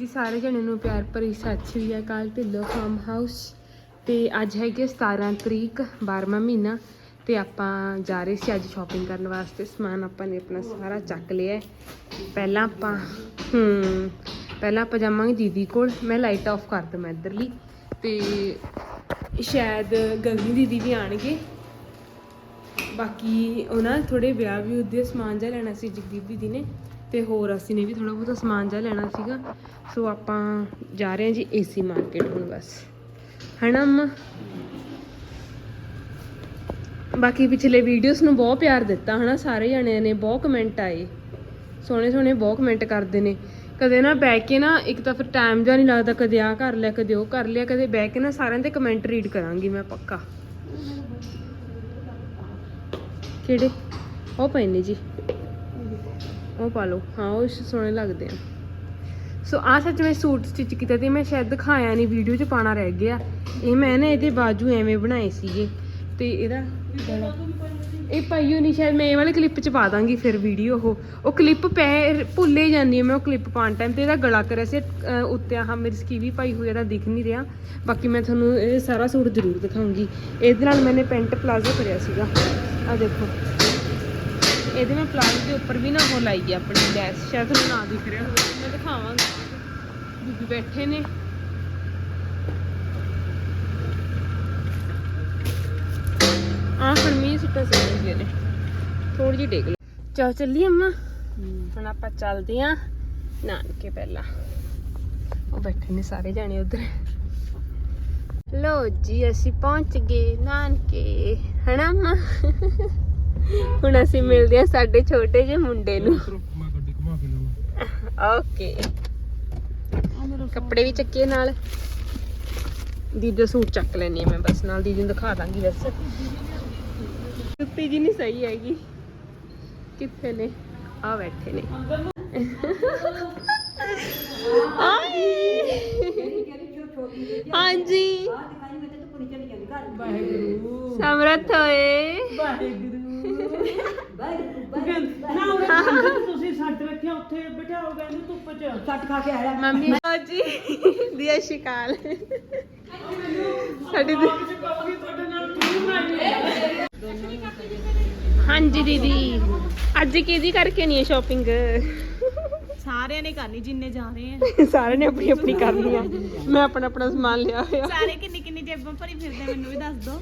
ਜੀ ਸਾਰੇ ਜਣੇ ਨੂੰ ਪਿਆਰ ਭਰੀ ਸਤਿ ਸ਼੍ਰੀ ਅਕਾਲ ਢਿੱਲੋਂ ਫਾਰਮ ਹਾਊਸ ਤੇ ਅੱਜ ਹੈਗੇ 17 ਤਰੀਕ 12ਵਾਂ ਮਹੀਨਾ ਤੇ ਆਪਾਂ ਜਾ ਰਹੇ ਸੀ ਅੱਜ ਸ਼ਾਪਿੰਗ ਕਰਨ ਵਾਸਤੇ, ਸਮਾਨ ਆਪਾਂ ਨੇ ਆਪਣਾ ਸਾਰਾ ਚੱਕ ਲਿਆ ਪਹਿਲਾਂ ਆਪਾਂ, ਹੂੰ, ਪਹਿਲਾਂ ਆਪਾਂ ਜਾਵਾਂਗੇ ਦੀਦੀ ਕੋਲ, ਮੈਂ ਲਾਈਟ ਆਫ ਕਰ ਦਵਾਂ ਇੱਧਰਲੀ ਤੇ ਸ਼ਾਇਦ ਗਗਨੀ ਦੀਦੀ ਵੀ ਆਣਗੇ ਬਾਕੀ ਉਹਨਾਂ ਥੋੜੇ ਵਿਆਹ ਵੀ ਉਹਦੇ ਸਮਾਨ ਜਿਹਾ ਲੈਣਾ ਸੀ ਜਗਦੀਪ ਦੀਦੀ ਨੇ। ਤੇ ਹੋਰ ਅਸੀਂ ਨੇ ਵੀ ਥੋੜਾ ਬਹੁਤਾ ਸਮਾਨ ਜਿਹਾ ਲੈਣਾ ਸੀਗਾ। ਸੋ ਆਪਾਂ ਜਾ ਰਹੇ ਹਾਂ ਜੀ ਏਸੀ ਮਾਰਕੀਟ ਹੁਣ ਬਸ। ਹਨਾ ਅੰਮਾ? ਬਾਕੀ ਪਿਛਲੇ ਵੀਡੀਓਜ਼ ਨੂੰ ਬਹੁਤ ਪਿਆਰ ਦਿੱਤਾ ਹਨਾ, ਸਾਰੇ ਜਣਿਆਂ ਨੇ ਬਹੁਤ ਕਮੈਂਟ ਆਏ। ਸੋਹਣੇ ਸੋਹਣੇ ਬਹੁਤ ਕਮੈਂਟ ਕਰਦੇ ਨੇ। ਕਦੇ ਨਾ ਬਹਿ ਕੇ ਨਾ ਇੱਕ ਤਾਂ ਫਿਰ ਟਾਈਮ ਜਿਹਾ ਨਹੀਂ ਲੱਗਦਾ, ਕਦੇ ਆ ਕਰ ਲਿਆ, ਕਦੇ ਉਹ ਕਰ ਲਿਆ, ਕਦੇ ਬਹਿ ਕੇ ਨਾ ਸਾਰਿਆਂ ਦੇ ਕਮੈਂਟ ਰੀਡ ਕਰਾਂਗੀ ਮੈਂ ਪੱਕਾ। ਕਿਹੜੇ? ਉਹ ਪਏ ਨੇ ਜੀ। ਉਹ ਪਾ ਲਓ। ਹਾਂ, ਉਹ ਸੋਹਣੇ ਲੱਗਦੇ ਆ। ਸੋ ਆ ਸੱਚ ਮੈਂ ਸੂਟ ਸਟਿਚ ਕੀਤਾ ਤੇ ਮੈਂ ਸ਼ਾਇਦ ਦਿਖਾਇਆ ਨਹੀਂ ਵੀਡੀਓ 'ਚ ਪਾਣਾ ਰਹਿ ਗਿਆ। ਇਹ ਮੈਂ ਨਾ ਇਹਦੇ ਬਾਜੂ ਐਵੇਂ ਬਣਾਏ ਸੀਗੇ। ਤੇ ਇਹਦਾ ਗਲਾ ਇਹ ਪਾਈਓ ਨਹੀਂ ਸ਼ਾਇਦ ਮੈਂ ਇਹ ਵਾਲੇ ਕਲਿੱਪ 'ਚ ਪਾ ਦਾਂਗੀ ਫਿਰ ਵੀਡੀਓ ਉਹ। ਉਹ ਕਲਿੱਪ ਪੈ ਭੁੱਲੇ ਜਾਂਦੀ ਹੈ ਮੈਂ ਉਹ ਕਲਿੱਪ ਪਾਉਣ ਟਾਈਮ ਤੇ ਇਹਦਾ ਗਲਾ ਕਰਿਆ ਸੀ, ਅਹ ਉੱਤੇ ਆਹ ਮੇਰੀ ਸਕੀਵੀ ਪਾਈ ਹੋਈ ਇਹਦਾ ਦਿਖ ਨਹੀਂ ਰਿਹਾ। ਬਾਕੀ ਮੈਂ ਤੁਹਾਨੂੰ ਇਹ ਸਾਰਾ ਸੂਟ ਜ਼ਰੂਰ ਦਿਖਾਉਂਗੀ। ਇਹਦੇ ਨਾਲ ਮੈਨੇ ਪੈਂਟ ਪਲਾਜ਼ੋ ਕਰਿਆ ਸੀਗਾ। ਆ ਦੇਖੋ। ਇਹਦੇ ਮੈਂ ਪਲਾਜ਼ੋ ਦੇ ਉੱਪਰ ਵੀ ਨਾ ਉਹ ਲਾਈ ਹੈ ਆਪਣੀ ਲੈਸ ਸ਼ਾਇਦ ਤੁਹਾਨੂੰ ਨਾ ਦਿਖ ਰਿਹਾ ਹੋਵੇ। ਮੈਂ ਦਿਖਾਵਾਂਗੀ ਬੀਬੀ ਬੈਠੇ ਨੇ। ਆਹ ਹੁਣ ਮੀਂਹ ਸਿੱਟਾ ਸੀ ਨੇ ਥੋੜੀ ਜਿਹੀ ਡੇਗ ਚਲ ਚੱਲੀ ਅੰਮਾ। ਹੁਣ ਆਪਾਂ ਚੱਲਦੇ ਆਂ ਨਾਨਕੇ ਪਹਿਲਾਂ। ਉਹ ਬੈਠੇ ਨੇ ਸਾਰੇ ਜਾਣੇ ਉਧਰ। ਲੋ ਜੀ, ਅਸੀਂ ਪਹੁੰਚ ਗਏ ਨਾਨਕੇ। ਹਨਾ ਅੰਮਾ? ਹੁਣ ਅਸੀਂ ਮਿਲਦੇ ਆ ਸਾਡੇ ਛੋਟੇ ਜਿਹੇ ਮੁੰਡੇ ਨੂੰ। ਮੈਂ ਗੱਡੀ ਘੁਮਾ ਕੇ ਲਿਆਵਾਂ ਓਕੇ। ਕੱਪੜੇ ਵੀ ਚੱਕੇ ਨਾਲ। ਦੀਦੀ ਦਾ ਸੂਟ ਚੱਕ ਲੈਣੀ ਮੈਂ ਬਸ ਨਾਲ ਦੀਦੀ ਨੂੰ ਦਿਖਾ ਦਾਂਗੀ ਬਸ। ਜੁੱਤੀ ਜੀ ਨਹੀਂ ਸਹੀ ਹੈਗੀ। ਕਿੱਥੇ ਨੇ? ਆ ਬੈਠੇ ਨੇ। ਹਾਂਜੀ। ਸਮਰੱਥ ਹੋਏ। ਤੁਸੀਂ ਸੱਟ ਰੱਖਿਆ ਉੱਥੇ ਬਿਠਾਓ ਕਹਿੰਦੇ ਧੁੱਪ 'ਚ। ਸੱਟ ਖਾ ਕੇ ਆਇਆ। ਮੰਮੀ ਜੀ ਦੀਆ ਸ਼ਿਕਾਲ। ਸਾਡੀ ਦੀ- ਕਹੋਗੀ ਤੁਹਾਡੇ ਨਾਲ ਤੂੰ ਬਣਾਈ ਹਾਂਜੀ ਦੀਦੀ। ਅੱਜ ਕਿਹਦੀ ਕਰਕੇ ਨਹੀਂ ਹੈ ਸ਼ਾਪਿੰਗ ਸਾਰਿਆਂ ਨੇ ਕਰਨੀ ਜਿੰਨੇ ਜਾ ਰਹੇ ਆ। ਸਾਰਿਆਂ ਨੇ ਆਪਣੀ ਆਪਣੀ ਕਰਨੀ ਆ। ਮੈਂ ਆਪਣਾ ਆਪਣਾ ਸਮਾਨ ਲਿਆ ਹੋਇਆ। ਸਾਰੇ ਕਿੰਨੀ ਕਿੰਨੀ ਜੇਬਾਂ ਭਰੀ ਫਿਰਦੇ ਮੈਨੂੰ ਵੀ ਦੱਸ ਦੋ।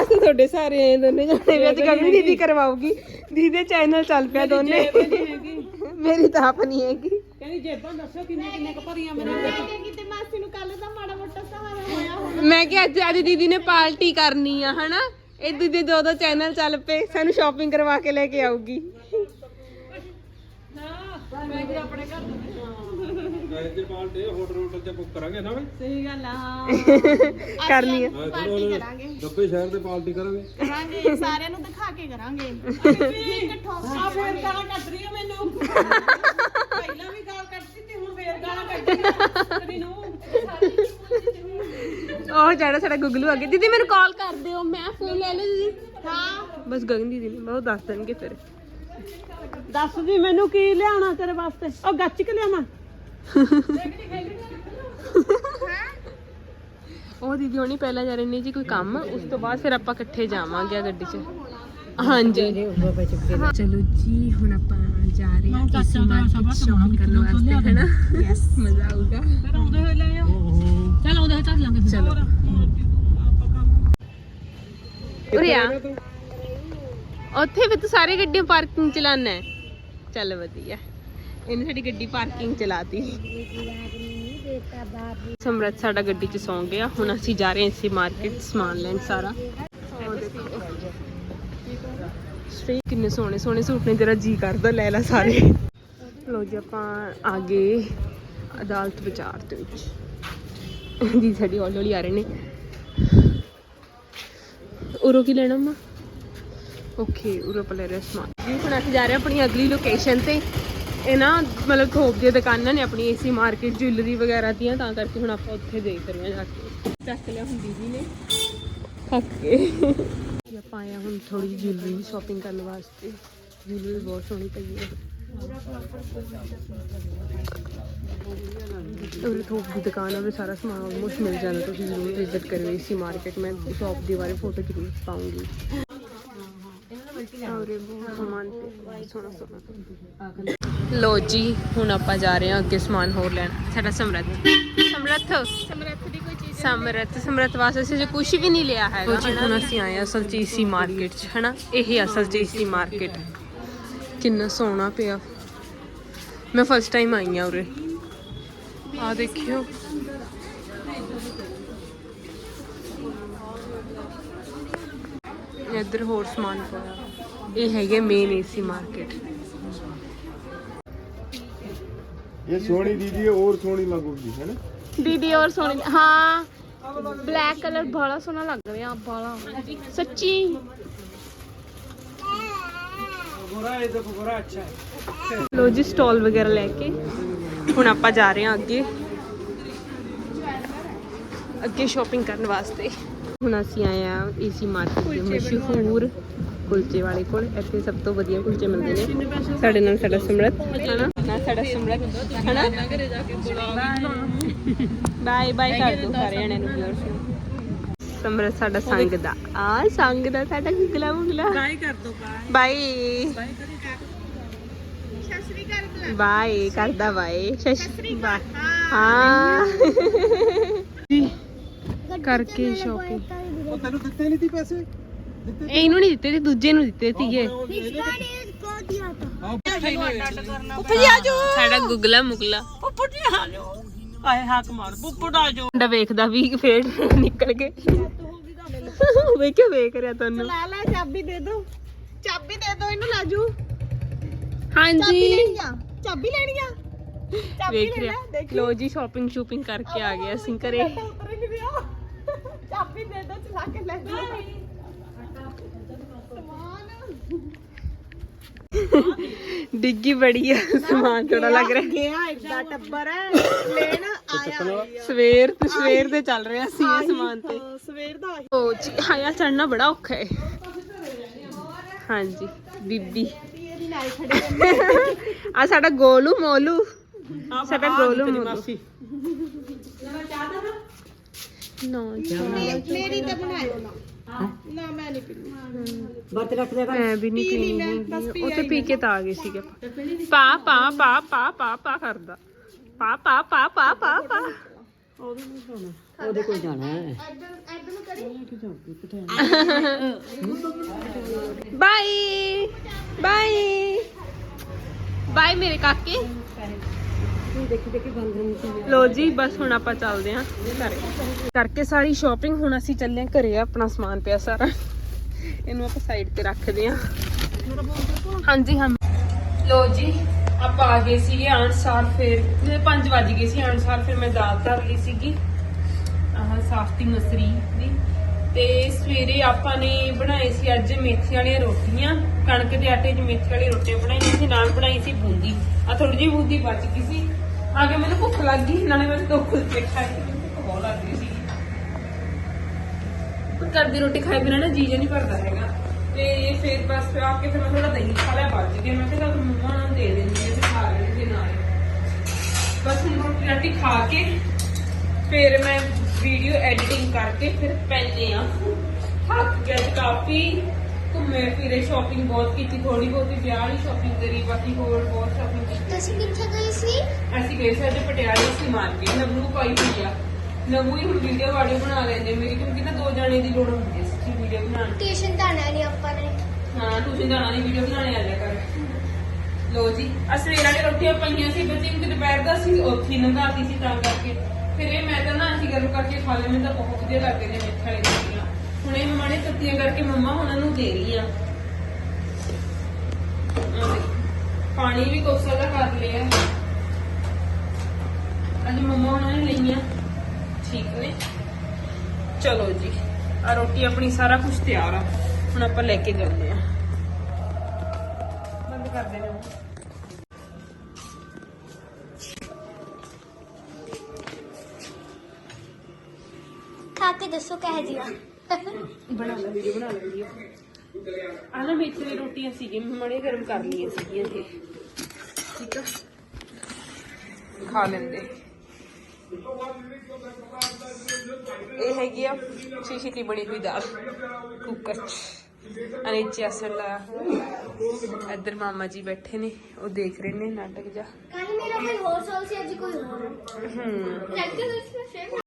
ਅਸੀਂ ਤੁਹਾਡੇ ਸਾਰੇ ਆਏ ਦੋਨੇ ਜਾਣੇ। ਵੀ ਅੱਜ ਗਗਨੀ ਦੀਦੀ ਕਰਵਾਉਗੀ ਦੀਦੀ ਦੇ ਚੈਨਲ ਚੱਲ ਪਿਆ ਦੋਨੇ। ਮੇਰੀ ਤਾਂ ਆਪ ਨਹੀਂ ਹੈਗੀ। ਕਹਿੰਦੀ ਜੇਬਾਂ ਦੱਸੋ ਕਿੰਨੇ ਕਿੰਨੇ ਕ ਭਰੀਆਂ ਮੇਰੇ ਕਿਤੇ ਮਾਸੀ ਨੂੰ ਕੱਲ ਦਾ ਮਾੜਾ ਮੋਟਾ ਸਹਾਰਾ ਹੋਇਆ ਹੁਣ। ਮੈਂ ਕਿ ਅੱਜ ਅੱਜ ਦੀਦੀ ਨੇ ਪਾਰਟੀ ਕਰਨੀ ਆ ਹਨਾ? ਇਹ ਦੀਦੀ ਦੋ ਦੋ ਚੈਨਲ ਚੱਲ ਪਏ ਸਾਨੂੰ ਸ਼ਾਪਿੰਗ ਕਰਵਾ ਕੇ ਲੈ ਕੇ ਆਊਗੀ। ਗਏ ਤੇ ਪਾਲਟੇ ਹੋਟਲ ਹੋਟਲ ਤੇ ਬੁੱਕ ਕਰਾਂਗੇ ਨਾ ਸਹੀ ਗੱਲ ਆ ਹਾਂ। ਕਰਨੀ ਆ ਪਾਰਟੀ ਕਰਾਂਗੇ। ਦੱਬੇ ਸ਼ਹਿਰ ਤੇ ਪਾਲਟੀ ਕਰਾਂਗੇ। ਕਰਾਂਗੇ ਸਾਰਿਆਂ ਨੂੰ ਦਿਖਾ ਕੇ ਕਰਾਂਗੇ। ਇਕੱਠੋ ਆ ਫੇਰ ਗਾਲਾਂ ਕੱਢ ਰਹੀ ਆ ਮੈਨੂੰ। ਪਹਿਲਾਂ ਵੀ ਗਾਲ ਕੱਢਦੀ ਤੇ ਹੁਣ ਫੇਰ ਗਾਲਾਂ ਕੱਢ ਰਹੀ ਆ ਕਦੀ ਨੂੰ। ਉਹ ਜਿਹੜਾ ਸਾਡਾ ਗੁਗਲੂ ਆ ਗਿਆ। ਦੀਦੀ ਮੈਨੂੰ ਕਾਲ ਕਰ ਦਿਓ। ਮੈਂ ਫੋਨ ਲੈ ਲਿਆ ਦੀਦੀ। ਹਾਂ। ਬਸ ਗਗਨ ਦੀਦੀ ਨੇ ਬਹੁਤ ਦੱਸ ਦੇਣਗੇ ਫਿਰ। ਦੱਸ ਦੀ ਮੈਨੂੰ ਕੀ ਲਿਆਉਣਾ ਤੇਰੇ ਵਾਸਤੇ? ਉਹ ਗੱਚ ਕੇ ਲਿਆਵਾਂ। ਉਹ ਦੀਦੀ ਹੋਣੀ ਪਹਿਲਾਂ ਜਾ ਰਹੇ ਨੇ ਜੀ ਕੋਈ ਕੰਮ ਉਸ ਤੋਂ ਬਾਅਦ ਫਿਰ ਆਪਾਂ ਇਕੱਠੇ ਜਾਵਾਂਗੇ ਆ ਗੱਡੀ 'ਚ। ਹਾਂਜੀ। ਚਲੋ ਜੀ ਹੁਣ ਆਪਾਂ ਜਾ ਰਹੇ ਹਾਂ ਕਿਸੇ ਮਾਰਕੀਟ ਸ਼ਾਪਿੰਗ ਕਰਨ ਵਾਸਤੇ ਹੈਨਾ? ਯੈਸ ਮਜ਼ਾ ਆਊਗਾ। ਫਿਰ ਆਉਂਦੇ ਹੋਏ ਲੈ ਆਓ ਚਲ ਉਹਦੇ ਚੱਲ ਲਾਂਗੇ ਚਲੋ। ਉਰੇ ਆ। ਉੱਥੇ ਵੀ ਤੂੰ ਸਾਰੇ ਗੱਡੀਆਂ ਪਾਰਕਿੰਗ ਚਲਾਣਾ ਹੈ। ਚੱਲ ਵਧੀਆ। ਇਹਨੇ ਸਾਡੀ ਗੱਡੀ ਪਾਰਕਿੰਗ ਚਲਾਤੀ। ਸਮਰਤ ਸਾਡਾ ਗੱਡੀ 'ਚ ਸੌਂ ਗਿਆ। ਹੁਣ ਅਸੀਂ ਜਾ ਰਹੇ ਹਾਂ ਇਸੇ ਮਾਰਕੀਟ ਸਮਾਨ ਲੈਣ ਸਾਰਾ। ਸਟ੍ਰੀ ਕਿੰਨੇ ਸੋਹਣੇ ਸੋਹਣੇ ਸੂਟ ਨੇ। ਤੇਰਾ ਜੀ ਕਰਦਾ, ਲੈ ਲੈ ਸਾਰੇ। ਲੋ ਜੀ, ਆਪਾਂ ਆ ਗਏ ਅਦਾਲਤ ਵਿਚਾਰ ਦੇ ਵਿੱਚ। ਜੀ, ਸਾਡੀ ਹੌਲੀ ਆ ਰਹੇ ਨੇ। ਉਰੋ ਕੀ ਲੈਣਾ ਮਾ ਓਕੇ ਉਰੋ ਪਾ ਲੈ ਰਿਹਾ ਸਮਾਨ। ਜੀ, ਹੁਣ ਅਸੀਂ ਜਾ ਰਹੇ ਆਪਣੀ ਅਗਲੀ ਲੋਕੇਸ਼ਨ ਤੇ। ਇਹ ਨਾ, ਮਤਲਬ ਥੋਪ ਦੀਆਂ ਦੁਕਾਨਾਂ ਨੇ ਆਪਣੀ ਏਸੀ ਮਾਰਕੀਟ ਜੁਐਲਰੀ ਵਗੈਰਾ ਦੀਆਂ, ਤਾਂ ਕਰਕੇ ਹੁਣ ਆਪਾਂ ਉੱਥੇ ਦੇਖ ਰਹੇ ਹਾਂ ਜਾ ਕੇ। ਚੱਕ ਲਿਆ ਹੁਣ ਦੀਦੀ ਨੇ। ਥੱਕ ਕੇ ਜੀ, ਆਪਾਂ ਆਇਆ ਹੁਣ ਥੋੜੀ ਜਿਹੀ ਜੁਐਲਰੀ ਦੀ ਸ਼ਾਪਿੰਗ ਕਰਨ ਵਾਸਤੇ। ਜੁਐਲਰੀ ਬਹੁਤ ਸੋਹਣੀ ਪਈ ਹੈ। ਉਰੇ ਥੋਕ ਦੀ ਦੁਕਾਨ ਹੈ ਸਾਰਾ ਸਮਾਨ ਆਲਮੋਸਟ ਮਿਲ ਜਾਂਦਾ ਤੁਸੀਂ ਜ਼ਰੂਰ ਵਿਜ਼ਿਟ ਕਰਿਓ ਇਸੀ ਮਾਰਕੀਟ ਮੈਂ ਸ਼ਾਪ ਦੀ ਬਾਰੇ ਫੋਟੋ ਜ਼ਰੂਰ ਪਾਉਂਗੀ ਉਰੇ ਬਹੁਤ ਸਮਾਨ ਪਿਆ ਸੋਹਣਾ ਸੋਹਣਾ ਲੋ ਜੀ ਹੁਣ ਆਪਾਂ ਜਾ ਰਹੇ ਹਾਂ ਅੱਗੇ ਸਮਾਨ ਹੋਰ ਲੈਣ। ਸਾਡਾ ਸਮਰੱਥ। ਸਮਰੱਥ? ਸਮਰੱਥ ਦੀ ਕੋਈ ਚੀਜ਼ ਸਮਰੱਥ ਸਮਰੱਥ ਵਾਸਤੇ ਅਸੀਂ ਕੁਝ ਵੀ ਨਹੀਂ ਲਿਆ ਹੈਗਾ ਜੀ ਹੁਣ ਅਸੀਂ ਆਏ ਅਸਲ ਚ ਇਸੀ ਮਾਰਕੀਟ 'ਚ ਹਨਾ? ਇਹ ਅਸਲ ਚ ਇਸੀ ਮਾਰਕੀਟ। ਕਿੰਨਾ ਸੋਹਣਾ ਪਿਆ। ਮੈਂ ਫਸਟ ਟਾਈਮ ਆਈ ਹਾਂ ਉਰੇ। ਆ ਦੇਖਿਓ। ਇੱਧਰ ਹੋਰ ਸਮਾਨ ਪਿਆ। ਇਹ ਹੈਗੇ ਮੇਨ ਏਸੀ ਮਾਰਕੀਟ ਇਹ ਸੋਹਣੀ ਦੀਦੀ ਹੈ ਹੋਰ ਸੋਹਣੀ ਲੱਗੂਗੀ ਹੈ ਨਾ? ਦੀਦੀ ਔਰ ਸੋਹਣੀ ਹਾਂ। ਬਲੈਕ ਕਲਰ ਬੜਾ ਸੋਹਣਾ ਲੱਗ ਰਿਹਾ ਬੜਾ ਸੱਚੀ। ਲੋ ਜੀ ਸਟਾਲ ਵਗੈਰਾ ਲੈ ਕੇ। ਹੁਣ ਆਪਾਂ ਜਾ ਰਹੇ ਹਾਂ ਅੱਗੇ। ਅੱਗੇ ਸ਼ਾਪਿੰਗ ਕਰਨ ਵਾਸਤੇ। ਹੁਣ ਅਸੀਂ ਆਏ ਆ ਏਸੀ ਮਾਰਕੀਟ ਦੇ ਮਸ਼ਹੂਰ ਕੁਲਚੇ ਵਾਲੇ ਕੋਲ ਇੱਥੇ ਸਭ ਤੋਂ ਵਧੀਆ ਕੁਲਚੇ ਮਿਲਦੇ ਨੇ। ਸਾਡੇ ਨਾਲ ਸਾਡਾ ਸਮਰਤ। ਹਨਾ ਨਾਲ ਸਾਡਾ ਸਮਰਤ ਹਨਾ? ਬਾਏ ਬਾਏ ਕਰ ਦੋ ਸਾਰੇ ਜਣਿਆਂ ਨੂੰ ਵਿਊਅਰਸ ਨੂੰ। ਸਮਰਤ ਸਾਡਾ ਸੰਗ ਦਾ। ਆ ਸੰਗ ਦਾ ਸਾਡਾ ਗੁਗਲਾ ਮੁਗਲਾ। ਬਾਏ ਕਰ ਦੋ ਬਾਏ ਸ਼ਸਰੀ ਕਰ ਬਾਏ ਕਰਦਾ ਬਾਏ ਸ਼ਸ਼ੀ ਬਾਏ ਹਾਂ। ਕਰਕੇ ਸ਼ਾਪਿੰਗ ਉਹ ਤੈਨੂੰ ਦਿੱਤੇ ਨਹੀਂ ਤੀ ਪੈਸੇ? ਇਹਨੂੰ ਨਹੀਂ ਦਿੱਤੇ ਤੇ ਦੂਜੇ ਨੂੰ ਦਿੱਤੇ ਸੀਗੇ। ਸਾਡਾ ਗੁਗਲਾ ਮੁਗਲਾ। ਆਏ ਹੱਕ ਮਾਰ ਪੁੱਪੜਾ ਮੁੰਡਾ ਵੇਖਦਾ ਵੀ ਫੇਰ ਨਿਕਲ ਗਏ। ਵੇ ਕੇ ਵੇਖ ਰਿਹਾ ਤੁਹਾਨੂੰ। ਲਾ ਲੈ ਚਾਬੀ ਦੇ ਦੋ। ਚਾਬੀ ਦੇ ਦੋ ਇਹਨੂੰ ਲਾਜੂ ਚਾਬੀ ਹਾਂਜੀ। ਲੈਣੀ ਆ। ਚਾਬੀ ਲੈਣੀ ਆ। ਚਾਬੀ ਵੇਖ ਲੈ ਰਿਹਾ। ਲੈ ਦੇਖ। ਲੋ ਜੀ ਸ਼ਾਪਿੰਗ ਸ਼ੂਪਿੰਗ ਕਰਕੇ ਆ ਗਏ ਅਸੀਂ ਘਰੇ। ਚਾਬੀ ਦੇ ਦੋ ਚਲਾ ਕੇ ਲੈ ਜਾ ਡਿੱਗੀ ਬੜੀ ਆ ਸਮਾਨ ਥੋੜਾ ਲੱਗ ਰਿਹਾ ਗਿਆ ਇੱਕ ਦਾ ਟੱਬਰ ਹੈ ਲੈਣ ਆਇਆ ਸਵੇਰ ਤੇ ਸਵੇਰ ਦੇ ਚੱਲ ਰਿਹਾ ਸੀ ਇਹ ਸਮਾਨ ਤੇ ਸਵੇਰ ਦਾ। ਉਹ ਜੀ ਹਾਇਆ ਚੜਨਾ ਬੜਾ ਔਖਾ ਹੈ ਹਾਂਜੀ ਬੀਬੀ ਆ ਸਾਡਾ ਗੋਲੂ ਮੋਲੂ ਸਾਡਾ ਗੋਲੂ ਮੋਲੂ ਨਾ ਮੇਰੀ ਤੇ ਬਣਾਇਓ ਨਾ ਨਾ ਮੈਂ ਨਹੀਂ ਪੀਣੀ ਮੈਂ ਵੀ ਨਹੀਂ ਪੀਣੀ ਹੈਗੀ। ਉਹ ਤੇ ਪੀ ਕੇ ਤਾਂ ਆ ਗਏ ਸੀਗੇ ਪਾ ਪਾ ਪਾ ਪਾ ਪਾ ਪਾ ਕਰਦਾ। ਪਾ ਪਾ ਪਾ ਪਾ ਪਾ ਪਾ। ਇੱਧਰ ਇੱਧਰ ਨੂੰ ਕਰੀ ਬਾਈ ਬਾਈ। ਬਾਈ ਮੇਰੇ ਕਾਕੇ। ਲੋ ਜੀ, ਬਸ ਹੁਣ ਆਪਾਂ ਚੱਲਦੇ ਆਂ ਕਰਕੇ ਸਾਰੀ ਸ਼ਾਪਿੰਗ ਹੁਣ ਅਸੀਂ ਚੱਲੇ ਆਂ ਘਰੇ, ਆਪਣਾ ਸਮਾਨ ਪਿਆ ਸਾਰਾ। ਇਹਨੂੰ ਆਪਾਂ ਸਾਈਡ ਤੇ ਰੱਖਦੇ ਆਂ ਹਾਂਜੀ, ਹਾਂ। ਲੋ ਜੀ, ਆਪਾਂ ਆ ਗਏ ਸੀਗੇ ਆਨਸਾਰ ਫਿਰ। 5 ਵਜ ਗਏ ਸੀ ਆਨਸਾਰ ਫਿਰ ਮੈਂ ਦਾਲ ਧਰ ਲਈ ਸੀਗੀ। ਆਹ, ਸਾਫਤੀ ਮਸਰੀ ਦੀ। ਤੇ ਸਵੇਰੇ ਆਪਾਂ ਨੇ ਬਣਾਏ ਸੀ ਅੱਜ ਮੇਥੀ ਵਾਲੀਆਂ ਰੋਟੀਆਂ। ਕਣਕ ਦੇ ਆਟੇ 'ਚ ਮੇਥੀ ਵਾਲੀ ਰੋਟੀਆਂ ਬਣਾਈਆਂ ਸੀ, ਨਾਲ ਬਣਾਈ ਸੀ ਬੂੰਦੀ। ਆ ਥੋੜੀ ਜਿਹੀ ਬੂੰਦੀ ਬਚ ਗਈ ਸੀ। ਆ ਕੇ ਮੈਨੂੰ ਭੁੱਖ ਲੱਗ ਗਈ, ਨਾਲੇ ਮੈਂ ਦੋ ਕੁਲਚੇ ਖਾਏ। ਭੁੱਖ ਬਹੁਤ ਲੱਗ ਰਹੀ ਸੀ ਪਰ ਘਰ ਦੀ ਰੋਟੀ ਖਾਏ ਬਿਨਾ ਨਾ ਜੀਜਾ ਨਹੀਂ ਭਰਦਾ ਹੈਗਾ। ਤੇ ਫਿਰ ਬਸ ਫਿਰ ਆ ਕੇ ਫਿਰ ਮੈਂ ਥੋੜਾ ਦਹੀਂ ਖਾ ਲਿਆ ਬਚ ਗਿਆ। ਮੈਂ ਕਿਹਾ ਚੱਲ ਮੰਮਾ ਨੂੰ ਦੇ ਦਿੰਦੀ ਆ ਤੇ ਖਾ ਲੈਣਗੇ ਨਾਲ। ਬਸ ਹੁਣ ਰੋਟੀ ਰਾਟੀ ਖਾ ਕੇ ਫਿਰ ਮੈਂ ਵੀਡੀਓ ਐਡੀਟਿੰਗ ਕਰਕੇ ਫਿਰ ਪੈਨੇ ਆ ਥੱਕ ਗਿਆ ਕਾਫੀ। ਘੁੰਮੇ ਫਿਰੇ ਸ਼ਾਪਿੰਗ ਬਹੁਤ ਕੀਤੀ ਥੋੜੀ ਬਹੁਤੀ ਵਿਆਹ ਵਾਲੀ ਸ਼ਾਪਿੰਗ ਕਰੀ ਬਾਕੀ ਹੋਰ ਬਹੁਤ ਸ਼ਾਪਿੰਗ ਕੀਤੀ। ਤੁਸੀਂ ਕਿੱਥੇ ਗਏ ਸੀ? ਅਸੀਂ ਗਏ ਸੀ ਅੱਜ ਪਟਿਆਲੇ ਸੀ ਮਾਰਕੀਟ ਨਵੂ ਨੂੰ ਪਾਈ ਹੋਈ ਆ। ਨਵੂ ਹੀ ਹੁਣ ਵੀਡੀਓ ਵਾਡੀਓ ਬਣਾ ਲੈਂਦੇ ਮੇਰੀ ਕਿਉਂਕਿ ਨਾ ਦੋ ਜਾਣੇ ਦੀ ਲੋੜ ਹੁੰਦੀ ਸੀ ਵੀਡੀਓ ਬਣਾਉਣ ਦੀ। ਟਿਊਸ਼ਨ ਤਾਂ ਨਹੀਂ ਆਪਾਂ ਨੇ। ਹਾਂ ਤੁਸੀਂ ਜਾਣਾ ਦੀ ਵੀਡੀਓ ਬਣਾਣੇ ਆ ਜਾ ਕਰ। ਲੋ ਜੀ ਆ ਸਵੇਰ ਵਾਲੀ ਰੋਟੀਆਂ ਪਈਆਂ ਸੀ ਬੱਚੇ ਨੂੰ ਦੁਪਹਿਰ ਦਾ ਸੀ ਉੱਥੇ ਹੀ ਨੰਗਾਤੀ ਸੀ ਤਾਂ ਕਰਕੇ। ਫਿਰ ਇਹ ਮੈਂ ਤਾਂ ਨਾ ਅਸੀਂ ਗਰਮ ਕਰਕੇ ਖਾ ਮੈਨੂੰ ਤਾਂ ਬਹੁਤ ਵਧੀਆ ਲੱਗਦੇ ਨੇ ਮੇਥੇ ਵਾਲੀ ਰੋਟੀਆਂ ਹੁਣ ਇਹ ਮੰਮਾ ਨੇ ਤੱਤੀਆਂ ਕਰਕੇ ਮੰਮਾ ਉਹਨਾਂ ਨੂੰ ਦੇ ਰਹੀ ਆ। ਆਹ ਦੇਖੋ। ਪਾਣੀ ਵੀ ਕੋਸਾ ਦਾ ਕਰ ਲਿਆ। ਅੱਜ ਮੰਮਾ ਉਹਨਾਂ ਨੇ ਲਈਆਂ। ਠੀਕ ਨੇ। ਚਲੋ ਜੀ ਆ ਰੋਟੀ ਆਪਣੀ ਸਾਰਾ ਕੁਝ ਤਿਆਰ ਆ। ਹੁਣ ਆਪਾਂ ਲੈ ਕੇ ਜਾਂਦੇ ਆ। ਬੰਦ ਕਰ ਦੇਣਾ ਖਾ ਕੇ ਦੱਸੋ ਕਹਿ ਦਿਆ ਬਣਾ ਲੈ ਵੀਡੀਓ ਬਣਾ ਲੈ ਵੀਡੀਓ ਆ ਨਾ ਮੇਥੇ ਦੀ ਰੋਟੀਆਂ ਸੀਗੀਆਂ ਮੜੇ ਗਰਮ ਕਰ ਲਈਆਂ ਸੀਗੀਆਂ ਇਹ ਠੀਕ ਆ? ਖਾ ਲੈਂਦੇ। ਇਹ ਹੈਗੀ ਆ ਸ਼ੀਸ਼ੀ ਦੀ ਬਣੀ ਹੋਈ ਦਾਲ ਕੁੱਕਰ। ਚ ਹੋਇਆ। ਇੱਧਰ ਮਾਮਾ ਜੀ ਬੈਠੇ ਨੇ ਉਹ ਦੇਖ ਰਹੇ ਨੇ ਨਾਟਕ ਜਾ ਕੱਲ ਮੇਰਾ ਕੋਈ ਹੋਰ ਸੌਲ ਸੀ ਅੱਜ ਕੋਈ ਹੋਰ ਹੂੰ। ਲੈਕਚਰ ਵਿੱਚ